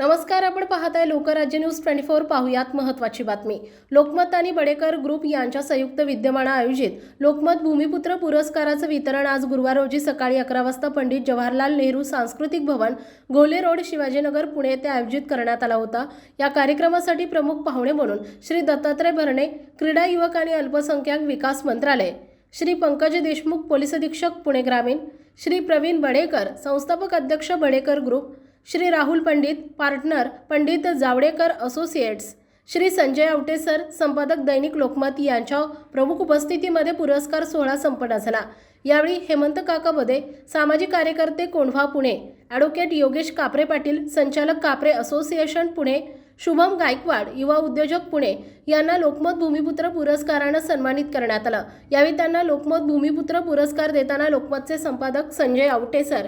नमस्कार आपण पाहताय लोकराज्य न्यूज ट्वेंटी फोर पाहुयात महत्वाची बातमी. लोकमत आणि बडेकर ग्रुप यांच्या संयुक्त विद्यमाना आयोजित लोकमत भूमिपुत्र पुरस्काराचं वितरण आज गुरुवार रोजी सकाळी अकरा वाजता पंडित जवाहरलाल नेहरू सांस्कृतिक भवन गोले रोड शिवाजीनगर पुणे येथे आयोजित करण्यात आला होता. या कार्यक्रमासाठी प्रमुख पाहुणे म्हणून श्री दत्तात्रय भरणे क्रीडा युवक आणि अल्पसंख्याक विकास मंत्रालय श्री पंकज देशमुख पोलीस अधीक्षक पुणे ग्रामीण श्री प्रवीण बडेकर संस्थापक अध्यक्ष Badekar group Shri Rahul Pandit partner Pandit Javadekar associates Shri Sanjay Awate sir संपादक दैनिक लोकमत यांच्या प्रमुख उपस्थितीमध्ये पुरस्कार सोहळा संपन्न झाला. यावेळी हेमंत काका बदे सामाजिक कार्यकर्ते कोंढवा पुणे ॲडव्होकेट योगेश कापरे पाटील संचालक कापरे असोसिएशन पुणे शुभम गायकवाड युवा उद्योजक पुणे यांना लोकमत भूमिपुत्र पुरस्कारानं सन्मानित करण्यात आलं. यावेळी त्यांना लोकमत भूमिपुत्र पुरस्कार देताना लोकमतचे संपादक संजय आवटे सर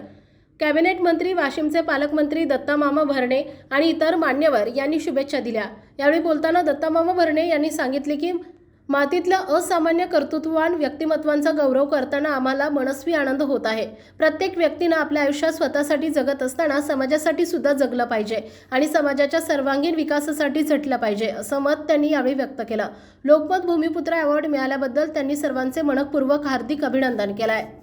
कॅबिनेट मंत्री वाशिमचे पालकमंत्री दत्तामामा भरणे आणि इतर मान्यवर यांनी शुभेच्छा दिल्या. यावेळी बोलताना दत्तामामा भरणे यांनी सांगितले की मातीतल्या असामान्य कर्तृत्ववान व्यक्तिमत्वांचा गौरव करताना आम्हाला मनस्वी आनंद होत आहे. प्रत्येक व्यक्तीनं आपल्या आयुष्यात स्वतःसाठी जगत असताना समाजासाठी सुद्धा जगलं पाहिजे आणि समाजाच्या सर्वांगीण विकासासाठी झटलं पाहिजे असं मत त्यांनी यावेळी व्यक्त केलं. लोकमत भूमिपुत्र अवॉर्ड मिळाल्याबद्दल त्यांनी सर्वांचे मनपूर्वक हार्दिक अभिनंदन केलं आहे